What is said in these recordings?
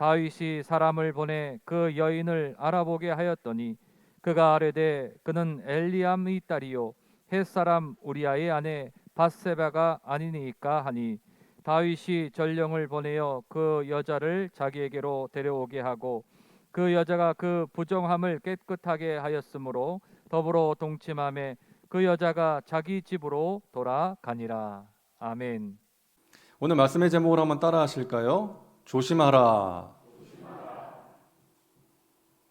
다윗이 사람을 보내 그 여인을 알아보게 하였더니 그가 아뢰되 그는 엘리암의 딸이요 햇사람 우리아의 아내 바세바가 아니니까 하니 다윗이 전령을 보내어 그 여자를 자기에게로 데려오게 하고 그 여자가 그 부정함을 깨끗하게 하였으므로 더불어 동침함에 그 여자가 자기 집으로 돌아가니라 아멘. 오늘 말씀의 제목을 한번 따라 하실까요? 조심하라.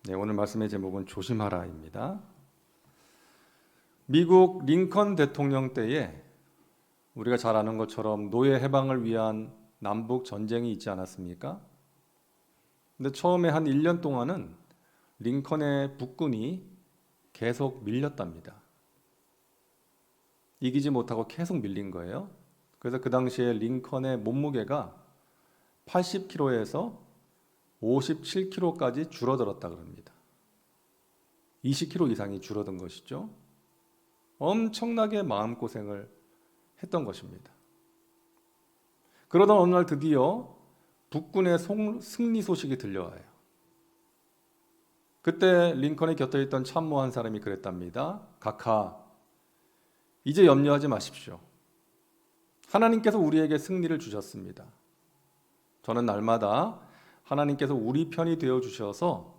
네, 오늘 말씀의 제목은 조심하라입니다. 미국 링컨 대통령 때에 우리가 잘 아는 것처럼 노예 해방을 위한 남북 전쟁이 있지 않았습니까? 근데 처음에 한 1년 동안은 링컨의 북군이 계속 밀렸답니다. 이기지 못하고 계속 밀린 거예요. 그래서 그 당시에 링컨의 몸무게가 80kg에서 57kg까지 줄어들었다 그럽니다. 20kg 이상이 줄어든 것이죠. 엄청나게 마음고생을 했던 것입니다. 그러던 어느 날 드디어 북군의 송- 승리 소식이 들려와요. 그때 링컨의 곁에 있던 참모 한 사람이 그랬답니다. 각하, 이제 염려하지 마십시오. 하나님께서 우리에게 승리를 주셨습니다. 저는 날마다 하나님께서 우리 편이 되어 주셔서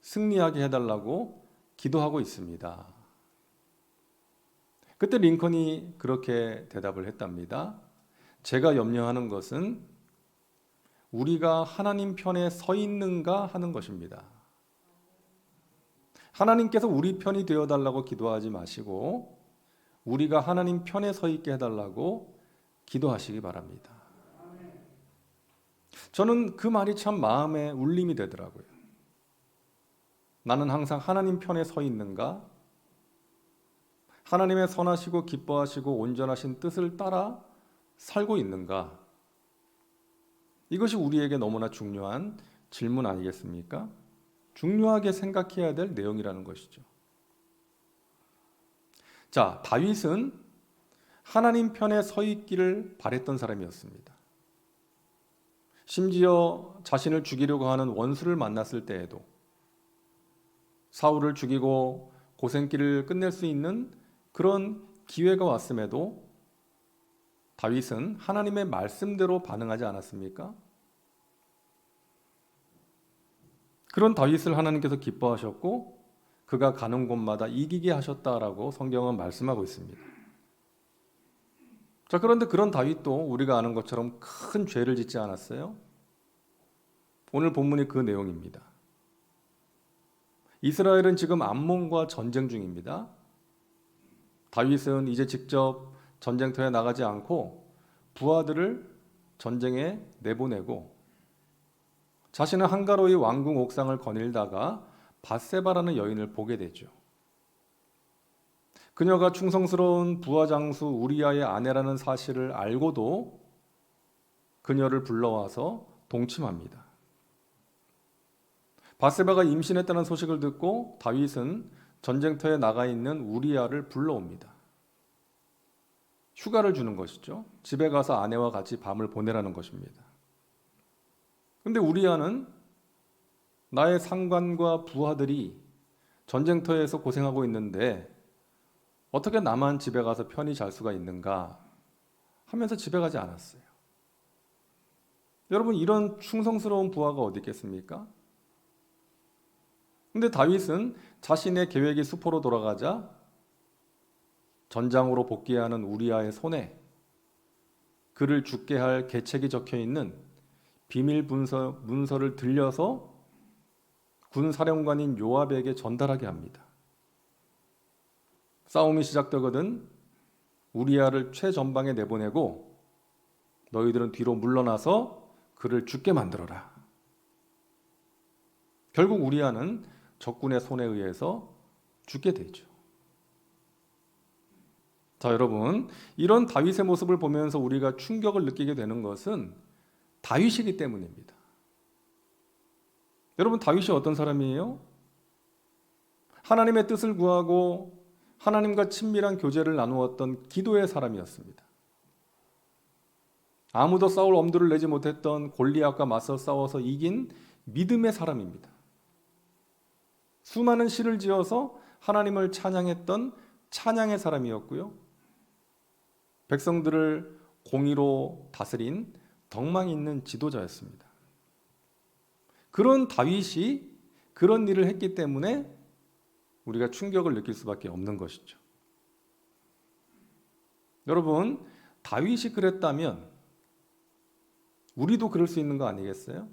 승리하게 해달라고 기도하고 있습니다. 그때 링컨이 그렇게 대답을 했답니다. 제가 염려하는 것은 우리가 하나님 편에 서 있는가 하는 것입니다. 하나님께서 우리 편이 되어 달라고 기도하지 마시고 우리가 하나님 편에 서 있게 해 달라고 기도하시기 바랍니다. 저는 그 말이 참 마음에 울림이 되더라고요. 나는 항상 하나님 편에 서 있는가? 하나님의 선하시고 기뻐하시고 온전하신 뜻을 따라 살고 있는가? 이것이 우리에게 너무나 중요한 질문 아니겠습니까? 중요하게 생각해야 될 내용이라는 것이죠. 자, 다윗은 하나님 편에 서 있기를 바랬던 사람이었습니다. 심지어 자신을 죽이려고 하는 원수를 만났을 때에도 사울을 죽이고 고생길을 끝낼 수 있는 그런 기회가 왔음에도 다윗은 하나님의 말씀대로 반응하지 않았습니까? 그런 다윗을 하나님께서 기뻐하셨고 그가 가는 곳마다 이기게 하셨다라고 성경은 말씀하고 있습니다. 자, 그런데 그런 다윗도 우리가 아는 것처럼 큰 죄를 짓지 않았어요? 오늘 본문이 그 내용입니다. 이스라엘은 지금 암몬과 전쟁 중입니다. 다윗은 이제 직접 전쟁터에 나가지 않고 부하들을 전쟁에 내보내고 자신은 한가로이 왕궁 옥상을 거닐다가 바세바라는 여인을 보게 되죠. 그녀가 충성스러운 부하 장수 우리아의 아내라는 사실을 알고도 그녀를 불러와서 동침합니다. 바세바가 임신했다는 소식을 듣고 다윗은 전쟁터에 나가 있는 우리아를 불러옵니다. 휴가를 주는 것이죠. 집에 가서 아내와 같이 밤을 보내라는 것입니다. 근데 우리아는 나의 상관과 부하들이 전쟁터에서 고생하고 있는데 어떻게 나만 집에 가서 편히 잘 수가 있는가 하면서 집에 가지 않았어요. 여러분 이런 충성스러운 부하가 어디 있겠습니까? 근데 다윗은 자신의 계획이 수포로 돌아가자 전장으로 복귀하는 우리아의 손에 그를 죽게 할 계책이 적혀 있는 비밀 문서, 문서를 들려서 군 사령관인 요압에게 전달하게 합니다. 싸움이 시작되거든 우리아를 최전방에 내보내고 너희들은 뒤로 물러나서 그를 죽게 만들어라. 결국 우리아는 적군의 손에 의해서 죽게 되죠. 자, 여러분, 이런 다윗의 모습을 보면서 우리가 충격을 느끼게 되는 것은 다윗이기 때문입니다. 여러분, 다윗이 어떤 사람이에요? 하나님의 뜻을 구하고 하나님과 친밀한 교제를 나누었던 기도의 사람이었습니다. 아무도 싸울 엄두를 내지 못했던 골리앗과 맞서 싸워서 이긴 믿음의 사람입니다. 수많은 시를 지어서 하나님을 찬양했던 찬양의 사람이었고요. 백성들을 공의로 다스린 덕망 있는 지도자였습니다. 그런 다윗이 그런 일을 했기 때문에 우리가 충격을 느낄 수밖에 없는 것이죠. 여러분, 다윗이 그랬다면 우리도 그럴 수 있는 거 아니겠어요?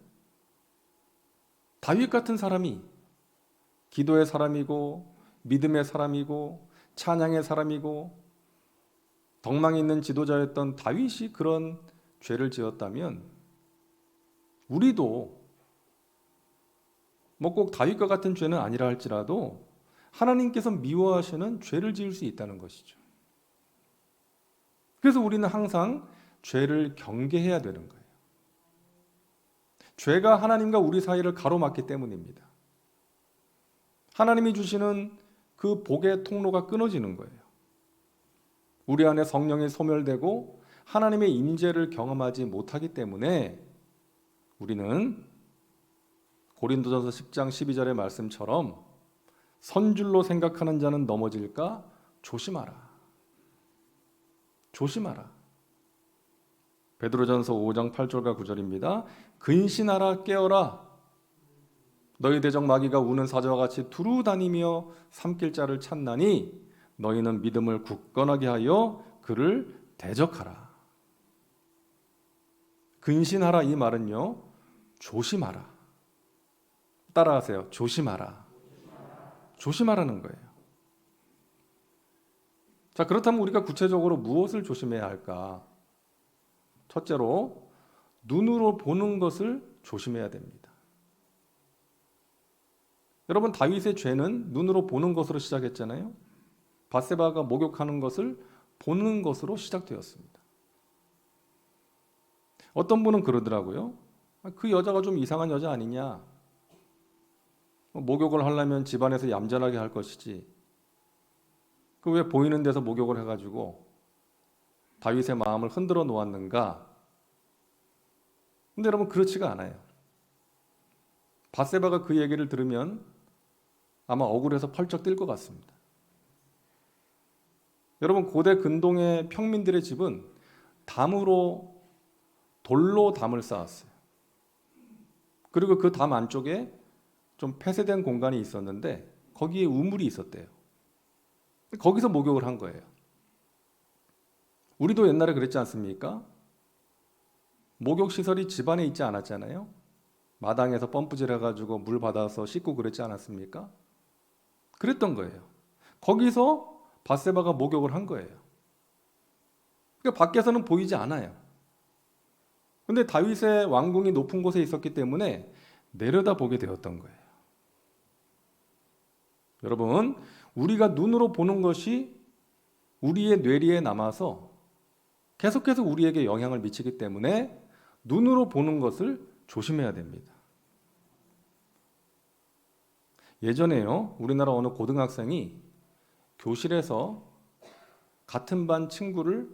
다윗 같은 사람이 기도의 사람이고 믿음의 사람이고 찬양의 사람이고 덕망 있는 지도자였던 다윗이 그런 죄를 지었다면 우리도 뭐 꼭 다윗과 같은 죄는 아니라 할지라도 하나님께서 미워하시는 죄를 지을 수 있다는 것이죠. 그래서 우리는 항상 죄를 경계해야 되는 거예요. 죄가 하나님과 우리 사이를 가로막기 때문입니다. 하나님이 주시는 그 복의 통로가 끊어지는 거예요. 우리 안에 성령이 소멸되고 하나님의 임재를 경험하지 못하기 때문에 우리는 고린도전서 10장 12절의 말씀처럼 선줄로 생각하는 자는 넘어질까 조심하라. 조심하라. 베드로전서 5장 8절과 9절입니다. 근신하라 깨어라. 너희 대적 마귀가 우는 사자와 같이 두루 다니며 삼킬 자를 찾나니 너희는 믿음을 굳건하게 하여 그를 대적하라. 근신하라 이 말은요. 조심하라. 따라하세요. 조심하라. 조심하라는 거예요. 자, 그렇다면 우리가 구체적으로 무엇을 조심해야 할까? 첫째로 눈으로 보는 것을 조심해야 됩니다. 여러분 다윗의 죄는 눈으로 보는 것으로 시작했잖아요. 바세바가 목욕하는 것을 보는 것으로 시작되었습니다. 어떤 분은 그러더라고요. 아, 그 여자가 좀 이상한 여자 아니냐? 목욕을 하려면 집안에서 얌전하게 할 것이지. 그 왜 보이는 데서 목욕을 해가지고 다윗의 마음을 흔들어 놓았는가? 근데 여러분 그렇지가 않아요. 바세바가 그 얘기를 들으면 아마 억울해서 펄쩍 뛸 것 같습니다. 여러분 고대 근동의 평민들의 집은 담으로 돌로 담을 쌓았어요. 그리고 그 담 안쪽에 좀 폐쇄된 공간이 있었는데 거기에 우물이 있었대요. 거기서 목욕을 한 거예요. 우리도 옛날에 그랬지 않습니까? 목욕 시설이 집안에 있지 않았잖아요. 마당에서 펌프질 해가지고 물 받아서 씻고 그랬지 않았습니까? 그랬던 거예요. 거기서 바세바가 목욕을 한 거예요. 그러니까 밖에서는 보이지 않아요. 근데 다윗의 왕궁이 높은 곳에 있었기 때문에 내려다 보게 되었던 거예요. 여러분, 우리가 눈으로 보는 것이 우리의 뇌리에 남아서 계속해서 우리에게 영향을 미치기 때문에 눈으로 보는 것을 조심해야 됩니다. 예전에요, 우리나라 어느 고등학생이 교실에서 같은 반 친구를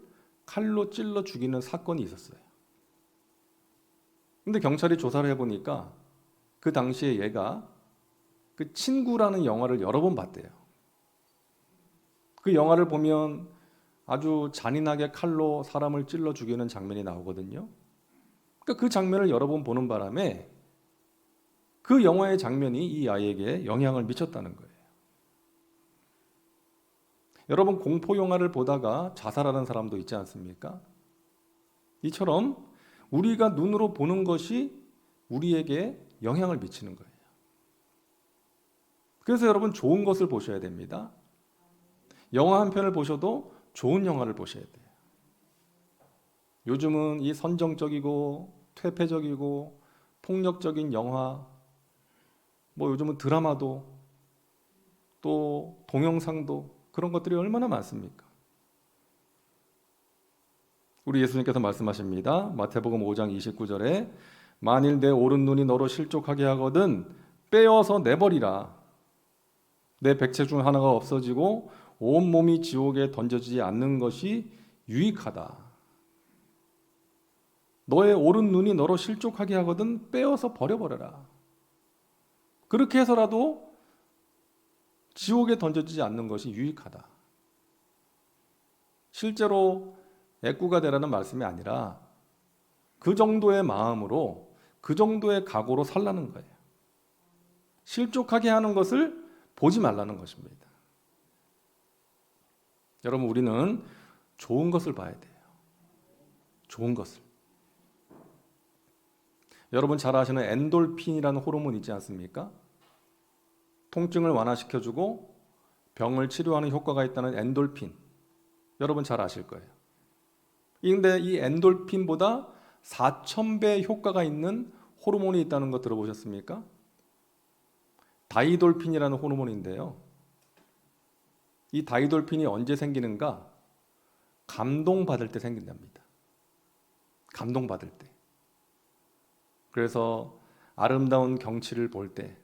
칼로 찔러 죽이는 사건이 있었어요. 근데 경찰이 조사를 해보니까 그 당시에 얘가 그 친구라는 영화를 여러 번 봤대요. 그 영화를 보면 아주 잔인하게 칼로 사람을 찔러 죽이는 장면이 나오거든요. 그러니까 그 장면을 여러 번 보는 바람에 그 영화의 장면이 이 아이에게 영향을 미쳤다는 거예요. 여러분 공포 영화를 보다가 자살하는 사람도 있지 않습니까? 이처럼 우리가 눈으로 보는 것이 우리에게 영향을 미치는 거예요. 그래서 여러분 좋은 것을 보셔야 됩니다. 영화 한 편을 보셔도 좋은 영화를 보셔야 돼요. 요즘은 이 선정적이고 퇴폐적이고 폭력적인 영화 뭐 요즘은 드라마도 또 동영상도 그런 것들이 얼마나 많습니까? 우리 예수님께서 말씀하십니다. 마태복음 5장 29절에 만일 내 오른 눈이 너로 실족하게 하거든 빼어서 내버리라. 내 백체 중 하나가 없어지고 온 몸이 지옥에 던져지지 않는 것이 유익하다. 너의 오른 눈이 너로 실족하게 하거든 빼어서 버려버려라. 그렇게 해서라도 지옥에 던져지지 않는 것이 유익하다. 실제로 애꾸가 되라는 말씀이 아니라 그 정도의 마음으로 그 정도의 각오로 살라는 거예요. 실족하게 하는 것을 보지 말라는 것입니다. 여러분 우리는 좋은 것을 봐야 돼요. 좋은 것을. 여러분 잘 아시는 엔돌핀이라는 호르몬 있지 않습니까? 통증을 완화시켜주고 병을 치료하는 효과가 있다는 엔돌핀. 여러분 잘 아실 거예요. 근데 이 엔돌핀보다 4,000배 효과가 있는 호르몬이 있다는 거 들어보셨습니까? 다이돌핀이라는 호르몬인데요. 이 다이돌핀이 언제 생기는가? 감동받을 때 생긴답니다. 감동받을 때. 그래서 아름다운 경치를 볼 때,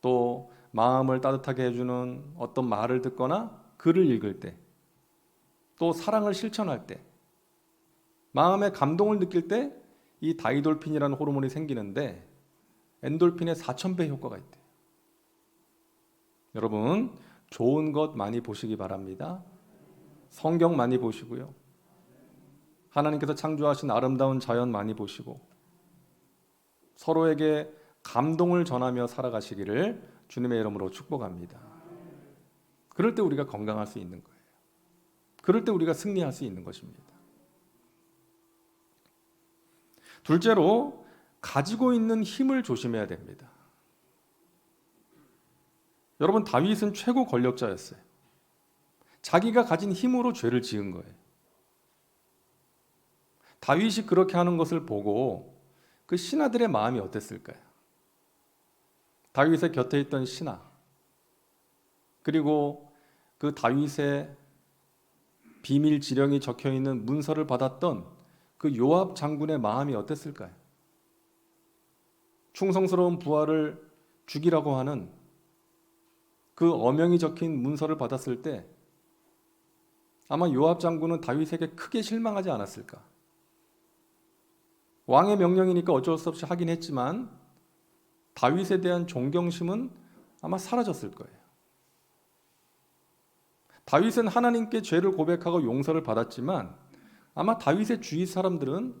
또 마음을 따뜻하게 해주는 어떤 말을 듣거나 글을 읽을 때, 또 사랑을 실천할 때, 마음의 감동을 느낄 때 이 다이돌핀이라는 호르몬이 생기는데 엔돌핀의 4,000배 효과가 있대요. 여러분, 좋은 것 많이 보시기 바랍니다. 성경 많이 보시고요. 하나님께서 창조하신 아름다운 자연 많이 보시고 서로에게 감동을 전하며 살아가시기를 주님의 이름으로 축복합니다. 그럴 때 우리가 건강할 수 있는 거예요. 그럴 때 우리가 승리할 수 있는 것입니다. 둘째로 가지고 있는 힘을 조심해야 됩니다. 여러분 다윗은 최고 권력자였어요. 자기가 가진 힘으로 죄를 지은 거예요. 다윗이 그렇게 하는 것을 보고 그 신하들의 마음이 어땠을까요? 다윗의 곁에 있던 신하 그리고 그 다윗의 비밀 지령이 적혀 있는 문서를 받았던 그 요압 장군의 마음이 어땠을까요? 충성스러운 부하를 죽이라고 하는 그 어명이 적힌 문서를 받았을 때 아마 요압 장군은 다윗에게 크게 실망하지 않았을까? 왕의 명령이니까 어쩔 수 없이 하긴 했지만 다윗에 대한 존경심은 아마 사라졌을 거예요. 다윗은 하나님께 죄를 고백하고 용서를 받았지만 아마 다윗의 주위 사람들은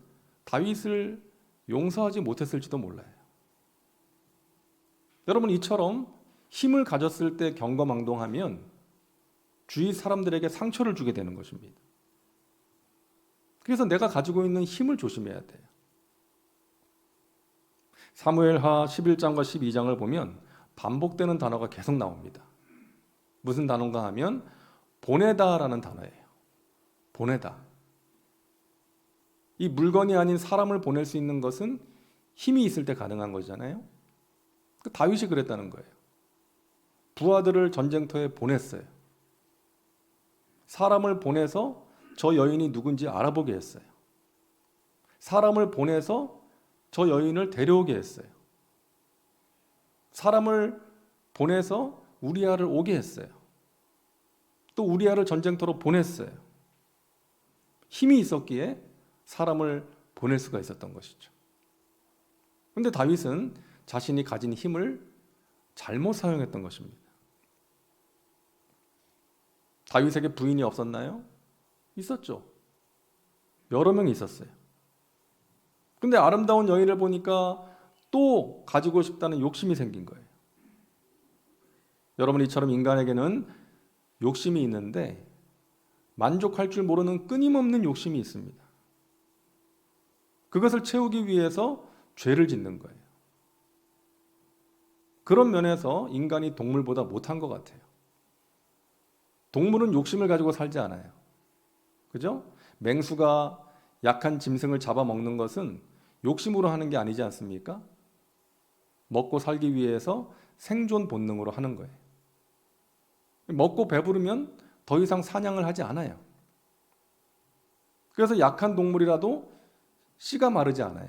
다윗을 용서하지 못했을지도 몰라요. 여러분 이처럼 힘을 가졌을 때 경거망동하면 주위 사람들에게 상처를 주게 되는 것입니다. 그래서 내가 가지고 있는 힘을 조심해야 돼요. 사무엘하 11장과 12장을 보면 반복되는 단어가 계속 나옵니다. 무슨 단어인가 하면 보내다라는 단어예요. 보내다. 이 물건이 아닌 사람을 보낼 수 있는 것은 힘이 있을 때 가능한 거잖아요. 그 다윗이 그랬다는 거예요. 부하들을 전쟁터에 보냈어요. 사람을 보내서 저 여인이 누군지 알아보게 했어요. 사람을 보내서 저 여인을 데려오게 했어요. 사람을 보내서 우리아를 오게 했어요. 또 우리아를 전쟁터로 보냈어요. 힘이 있었기에 사람을 보낼 수가 있었던 것이죠. 근데 다윗은 자신이 가진 힘을 잘못 사용했던 것입니다. 다윗에게 부인이 없었나요? 있었죠. 여러 명이 있었어요. 근데 아름다운 여인을 보니까 또 가지고 싶다는 욕심이 생긴 거예요. 여러분 이처럼 인간에게는 욕심이 있는데 만족할 줄 모르는 끊임없는 욕심이 있습니다. 그것을 채우기 위해서 죄를 짓는 거예요. 그런 면에서 인간이 동물보다 못한 것 같아요. 동물은 욕심을 가지고 살지 않아요. 그죠? 맹수가 약한 짐승을 잡아먹는 것은 욕심으로 하는 게 아니지 않습니까? 먹고 살기 위해서 생존 본능으로 하는 거예요. 먹고 배부르면 더 이상 사냥을 하지 않아요. 그래서 약한 동물이라도 씨가 마르지 않아요.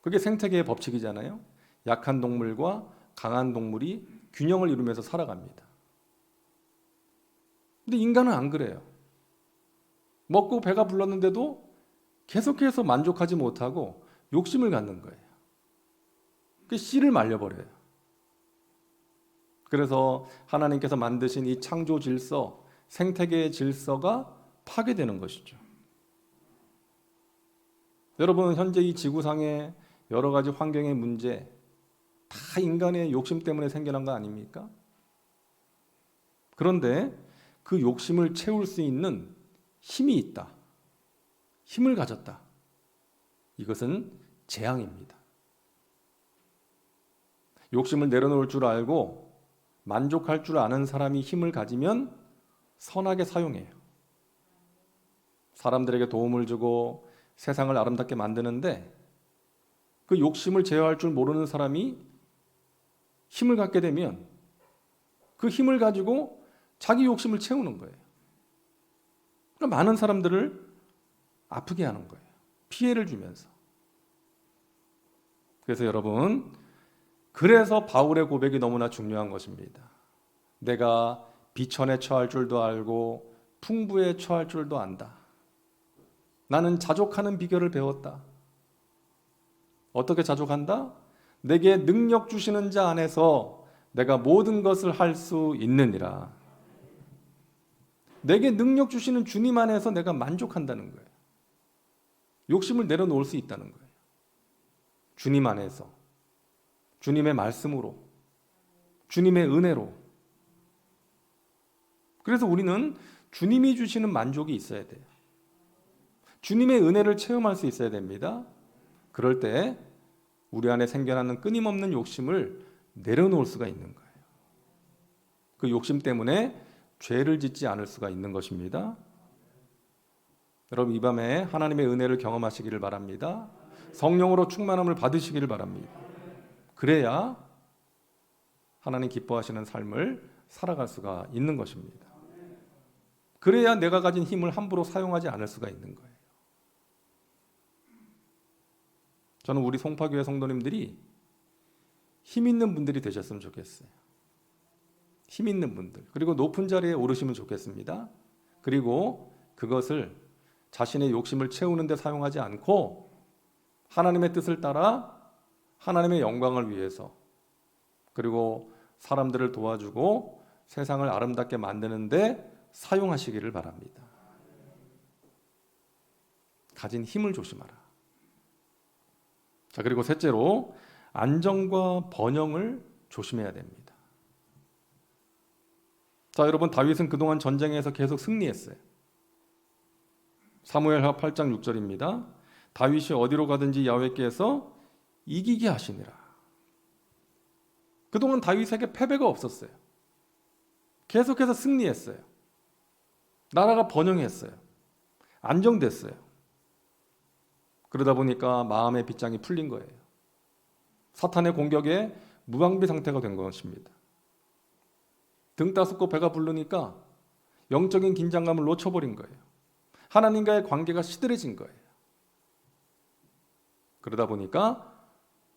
그게 생태계의 법칙이잖아요. 약한 동물과 강한 동물이 균형을 이루면서 살아갑니다. 근데 인간은 안 그래요. 먹고 배가 불렀는데도 계속해서 만족하지 못하고 욕심을 갖는 거예요. 그 씨를 말려버려요. 그래서 하나님께서 만드신 이 창조 질서, 생태계의 질서가 파괴되는 것이죠. 여러분, 현재 이 지구상의 여러 가지 환경의 문제, 다 인간의 욕심 때문에 생겨난 거 아닙니까? 그런데 그 욕심을 채울 수 있는 힘이 있다. 힘을 가졌다. 이것은 재앙입니다. 욕심을 내려놓을 줄 알고 만족할 줄 아는 사람이 힘을 가지면 선하게 사용해요. 사람들에게 도움을 주고 세상을 아름답게 만드는데 그 욕심을 제어할 줄 모르는 사람이 힘을 갖게 되면 그 힘을 가지고 자기 욕심을 채우는 거예요. 그럼 많은 사람들을 아프게 하는 거예요. 피해를 주면서. 그래서 여러분, 그래서 바울의 고백이 너무나 중요한 것입니다. 내가 비천에 처할 줄도 알고 풍부에 처할 줄도 안다. 나는 자족하는 비결을 배웠다. 어떻게 자족한다? 내게 능력 주시는 자 안에서 내가 모든 것을 할 수 있느니라. 내게 능력 주시는 주님 안에서 내가 만족한다는 거예요. 욕심을 내려놓을 수 있다는 거예요. 주님 안에서. 주님의 말씀으로. 주님의 은혜로. 그래서 우리는 주님이 주시는 만족이 있어야 돼요. 주님의 은혜를 체험할 수 있어야 됩니다. 그럴 때 우리 안에 생겨나는 끊임없는 욕심을 내려놓을 수가 있는 거예요. 그 욕심 때문에 죄를 짓지 않을 수가 있는 것입니다. 여러분 이 밤에 하나님의 은혜를 경험하시기를 바랍니다. 성령으로 충만함을 받으시기를 바랍니다. 그래야 하나님 기뻐하시는 삶을 살아갈 수가 있는 것입니다. 그래야 내가 가진 힘을 함부로 사용하지 않을 수가 있는 거예요. 저는 우리 송파교회 성도님들이 힘 있는 분들이 되셨으면 좋겠어요. 힘 있는 분들. 그리고 높은 자리에 오르시면 좋겠습니다. 그리고 그것을 자신의 욕심을 채우는 데 사용하지 않고 하나님의 뜻을 따라 하나님의 영광을 위해서 그리고 사람들을 도와주고 세상을 아름답게 만드는데 사용하시기를 바랍니다. 가진 힘을 조심하라. 자, 그리고 셋째로 안정과 번영을 조심해야 됩니다. 자, 여러분 다윗은 그동안 전쟁에서 계속 승리했어요. 사무엘하 8장 6절입니다. 다윗이 어디로 가든지 야훼께서 이기게 하시니라. 그동안 다윗에게 패배가 없었어요. 계속해서 승리했어요. 나라가 번영했어요. 안정됐어요. 그러다 보니까 마음의 빗장이 풀린 거예요. 사탄의 공격에 무방비 상태가 된 것입니다. 등 따숩고 배가 부르니까 영적인 긴장감을 놓쳐버린 거예요. 하나님과의 관계가 시들해진 거예요. 그러다 보니까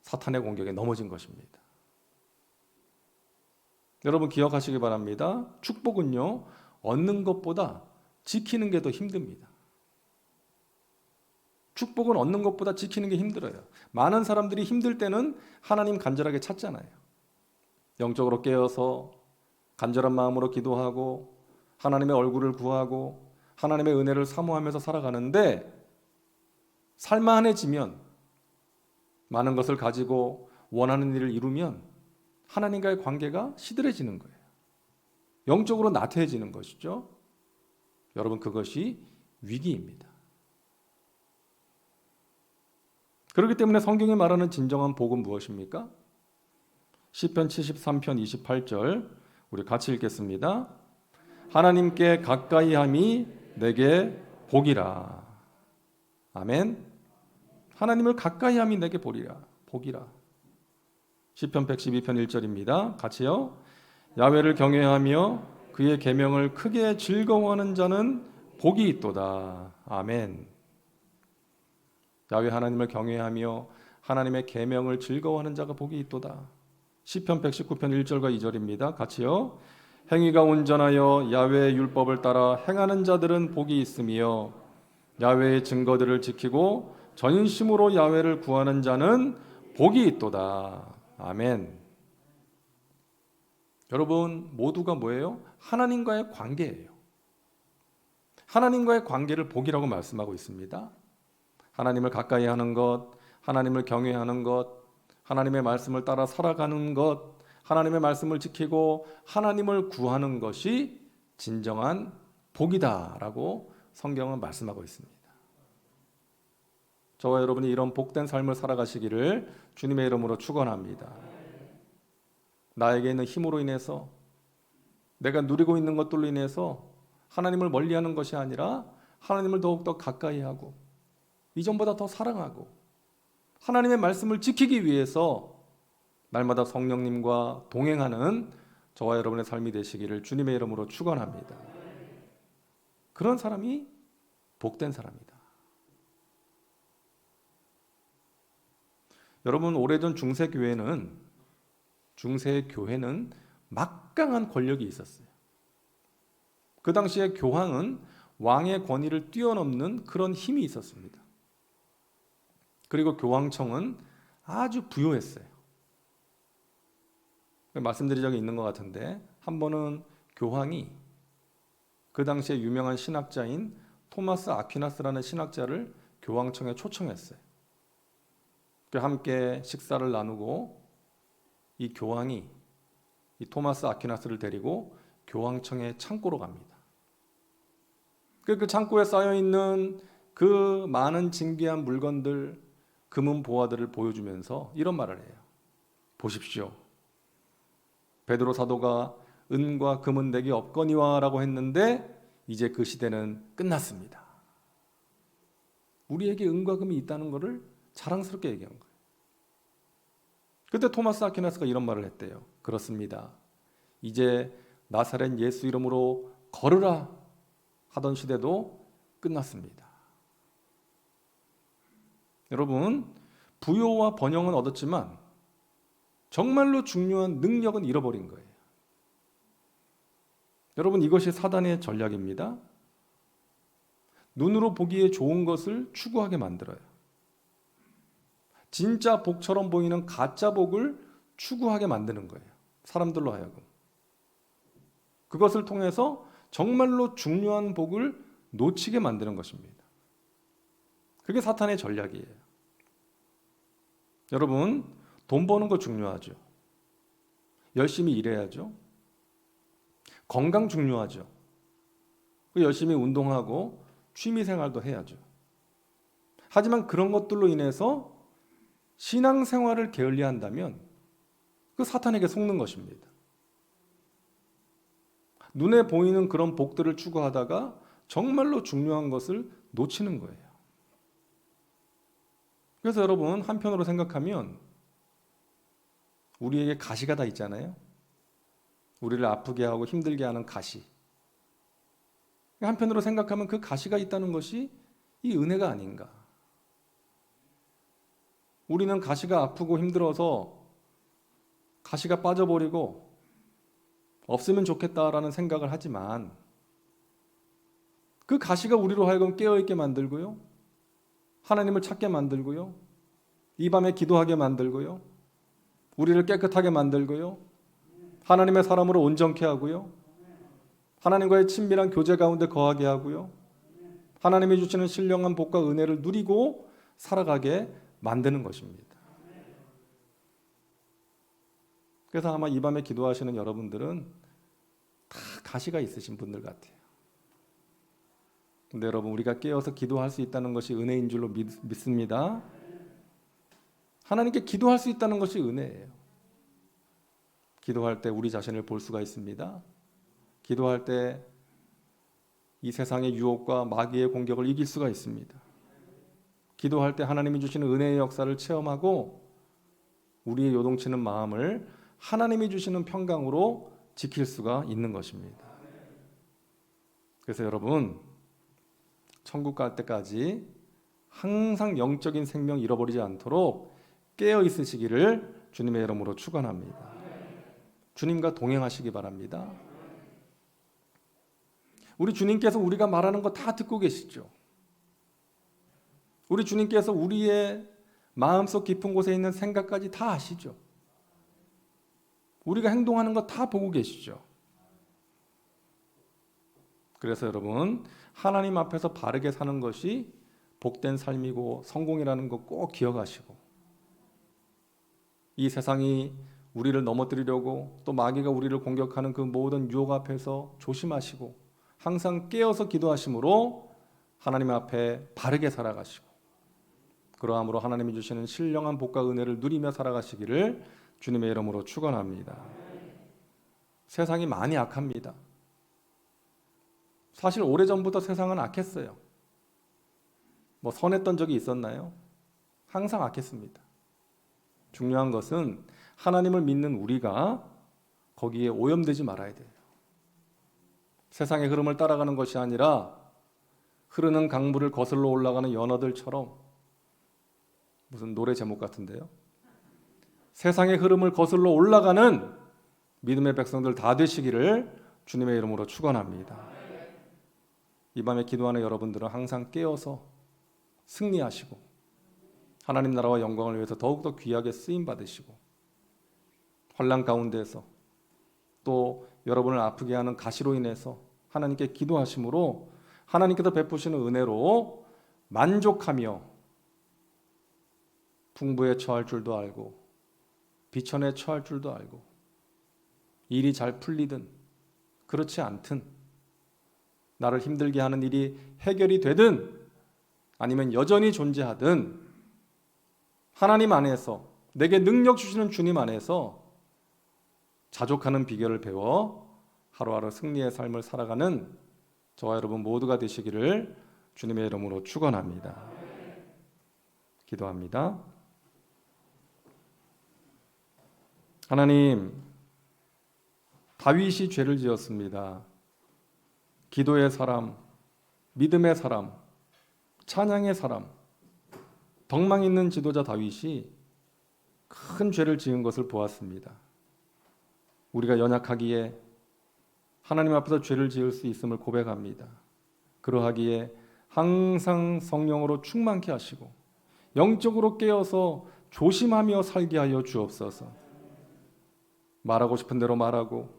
사탄의 공격에 넘어진 것입니다. 여러분 기억하시기 바랍니다. 축복은요, 얻는 것보다 지키는 게 더 힘듭니다. 축복은 얻는 것보다 지키는 게 힘들어요. 많은 사람들이 힘들 때는 하나님 간절하게 찾잖아요. 영적으로 깨어서 간절한 마음으로 기도하고 하나님의 얼굴을 구하고 하나님의 은혜를 사모하면서 살아가는데 살만해지면 많은 것을 가지고 원하는 일을 이루면 하나님과의 관계가 시들해지는 거예요. 영적으로 나태해지는 것이죠. 여러분 그것이 위기입니다. 그렇기 때문에 성경이 말하는 진정한 복은 무엇입니까? 시편 73편 28절 우리 같이 읽겠습니다. 하나님께 가까이 함이 내게 복이라. 아멘. 하나님을 가까이 함이 내게 복이라. 복이라. 시편 112편 1절입니다. 같이요. 야외를 경외하며 그의 계명을 크게 즐거워하는 자는 복이 있도다. 아멘. 야외 하나님을 경외하며 하나님의 계명을 즐거워하는 자가 복이 있도다. 시편 119편 1절과 2절입니다. 같이요. 행위가 온전하여 야외의 율법을 따라 행하는 자들은 복이 있으며 야외의 증거들을 지키고 전심으로 야외를 구하는 자는 복이 있도다. 아멘. 여러분 모두가 뭐예요? 하나님과의 관계예요. 하나님과의 관계를 복이라고 말씀하고 있습니다. 하나님을 가까이 하는 것, 하나님을 경외하는 것, 하나님의 말씀을 따라 살아가는 것, 하나님의 말씀을 지키고 하나님을 구하는 것이 진정한 복이다라고 성경은 말씀하고 있습니다. 저와 여러분이 이런 복된 삶을 살아가시기를 주님의 이름으로 축원합니다. 나에게 있는 힘으로 인해서 내가 누리고 있는 것들로 인해서 하나님을 멀리하는 것이 아니라 하나님을 더욱더 가까이 하고 이전보다 더 사랑하고 하나님의 말씀을 지키기 위해서 날마다 성령님과 동행하는 저와 여러분의 삶이 되시기를 주님의 이름으로 축원합니다. 그런 사람이 복된 사람이다. 여러분 오래전 중세 교회는 중세 교회는 막강한 권력이 있었어요. 그 당시에 교황은 왕의 권위를 뛰어넘는 그런 힘이 있었습니다. 그리고 교황청은 아주 부유했어요. 말씀드린 적이 있는 것 같은데 한 번은 교황이 그 당시에 유명한 신학자인 토마스 아퀴나스라는 신학자를 교황청에 초청했어요. 그 함께 식사를 나누고 이 교황이 이 토마스 아퀴나스를 데리고 교황청의 창고로 갑니다. 그, 그 창고에 쌓여 있는 그 많은 진귀한 물건들, 금은 보화들을 보여주면서 이런 말을 해요. 보십시오. 베드로 사도가 은과 금은 내게 없거니와라고 했는데 이제 그 시대는 끝났습니다. 우리에게 은과 금이 있다는 것을 자랑스럽게 얘기한 거예요. 그때 토마스 아퀴나스가 이런 말을 했대요. 그렇습니다. 이제 나사렛 예수 이름으로 걸으라 하던 시대도 끝났습니다. 여러분, 부요와 번영은 얻었지만 정말로 중요한 능력은 잃어버린 거예요. 여러분, 이것이 사단의 전략입니다. 눈으로 보기에 좋은 것을 추구하게 만들어요. 진짜 복처럼 보이는 가짜 복을 추구하게 만드는 거예요. 사람들로 하여금. 그것을 통해서 정말로 중요한 복을 놓치게 만드는 것입니다. 그게 사탄의 전략이에요. 여러분, 돈 버는 거 중요하죠. 열심히 일해야죠. 건강 중요하죠. 열심히 운동하고 취미 생활도 해야죠. 하지만 그런 것들로 인해서 신앙 생활을 게을리 한다면 그 사탄에게 속는 것입니다. 눈에 보이는 그런 복들을 추구하다가 정말로 중요한 것을 놓치는 거예요. 그래서 여러분 한편으로 생각하면 우리에게 가시가 다 있잖아요. 우리를 아프게 하고 힘들게 하는 가시. 한편으로 생각하면 그 가시가 있다는 것이 이 은혜가 아닌가. 우리는 가시가 아프고 힘들어서 가시가 빠져버리고 없으면 좋겠다라는 생각을 하지만 그 가시가 우리로 하여금 깨어있게 만들고요. 하나님을 찾게 만들고요. 이 밤에 기도하게 만들고요. 우리를 깨끗하게 만들고요. 하나님의 사람으로 온전케 하고요. 하나님과의 친밀한 교제 가운데 거하게 하고요. 하나님이 주시는 신령한 복과 은혜를 누리고 살아가게 만드는 것입니다. 그래서 아마 이 밤에 기도하시는 여러분들은 다 가시가 있으신 분들 같아요. 근데 여러분 우리가 깨어서 기도할 수 있다는 것이 은혜인 줄로 믿, 습니다 하나님께 기도할 수 있다는 것이 은혜예요. 기도할 때 우리 자신을 볼 수가 있습니다. 기도할 때 이 세상의 유혹과 마귀의 공격을 이길 수가 있습니다. 기도할 때 하나님이 주시는 은혜의 역사를 체험하고 우리의 요동치는 마음을 하나님이 주시는 평강으로 지킬 수가 있는 것입니다. 그래서 여러분 천국 갈 때까지 항상 영적인 생명 잃어버리지 않도록 깨어 있으시기를 주님의 이름으로 축원합니다. 주님과 동행하시기 바랍니다. 우리 주님께서 우리가 말하는 거 다 듣고 계시죠. 우리 주님께서 우리의 마음속 깊은 곳에 있는 생각까지 다 아시죠. 우리가 행동하는 거 다 보고 계시죠. 그래서 여러분 하나님 앞에서 바르게 사는 것이 복된 삶이고 성공이라는 거 꼭 기억하시고 이 세상이 우리를 넘어뜨리려고 또 마귀가 우리를 공격하는 그 모든 유혹 앞에서 조심하시고 항상 깨어서 기도하심으로 하나님 앞에 바르게 살아가시고 그러함으로 하나님이 주시는 신령한 복과 은혜를 누리며 살아가시기를 주님의 이름으로 축원합니다. 세상이 많이 악합니다. 사실 오래전부터 세상은 악했어요. 뭐 선했던 적이 있었나요? 항상 악했습니다. 중요한 것은 하나님을 믿는 우리가 거기에 오염되지 말아야 돼요. 세상의 흐름을 따라가는 것이 아니라 흐르는 강물을 거슬러 올라가는 연어들처럼 무슨 노래 제목 같은데요. 세상의 흐름을 거슬러 올라가는 믿음의 백성들 다 되시기를 주님의 이름으로 축원합니다. 이 밤에 기도하는 여러분들은 항상 깨어서 승리하시고 하나님 나라와 영광을 위해서 더욱더 귀하게 쓰임 받으시고 환란 가운데서 또 여러분을 아프게 하는 가시로 인해서 하나님께 기도하심으로 하나님께서 베푸시는 은혜로 만족하며 풍부에 처할 줄도 알고 비천에 처할 줄도 알고 일이 잘 풀리든 그렇지 않든 나를 힘들게 하는 일이 해결이 되든 아니면 여전히 존재하든 하나님 안에서 내게 능력 주시는 주님 안에서 자족하는 비결을 배워 하루하루 승리의 삶을 살아가는 저와 여러분 모두가 되시기를 주님의 이름으로 축원합니다. 기도합니다. 하나님 다윗이 죄를 지었습니다. 기도의 사람, 믿음의 사람, 찬양의 사람, 덕망 있는 지도자 다윗이 큰 죄를 지은 것을 보았습니다. 우리가 연약하기에 하나님 앞에서 죄를 지을 수 있음을 고백합니다. 그러하기에 항상 성령으로 충만케 하시고 영적으로 깨어서 조심하며 살게 하여 주옵소서. 말하고 싶은 대로 말하고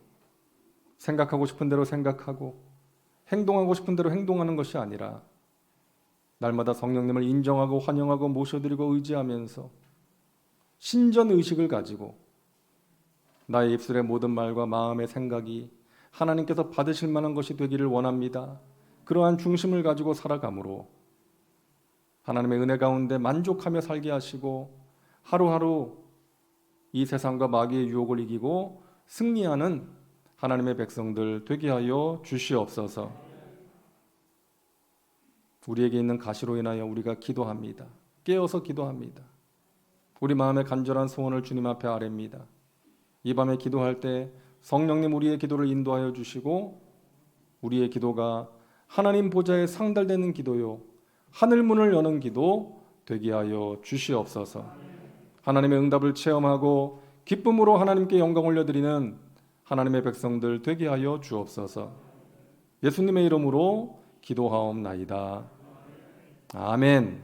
생각하고 싶은 대로 생각하고 행동하고 싶은 대로 행동하는 것이 아니라 날마다 성령님을 인정하고 환영하고 모셔드리고 의지하면서 신전 의식을 가지고 나의 입술의 모든 말과 마음의 생각이 하나님께서 받으실 만한 것이 되기를 원합니다. 그러한 중심을 가지고 살아가므로 하나님의 은혜 가운데 만족하며 살게 하시고 하루하루 이 세상과 마귀의 유혹을 이기고 승리하는 하나님의 백성들 되게 하여 주시옵소서. 우리에게 있는 가시로 인하여 우리가 기도합니다. 깨어서 기도합니다. 우리 마음의 간절한 소원을 주님 앞에 아뢰입니다. 이 밤에 기도할 때 성령님 우리의 기도를 인도하여 주시고 우리의 기도가 하나님 보좌에 상달되는 기도요 하늘 문을 여는 기도 되게 하여 주시옵소서. 하나님의 응답을 체험하고 기쁨으로 하나님께 영광 올려드리는 하나님의 백성들 되게 하여 주옵소서. 예수님의 이름으로 기도하옵나이다. 아멘.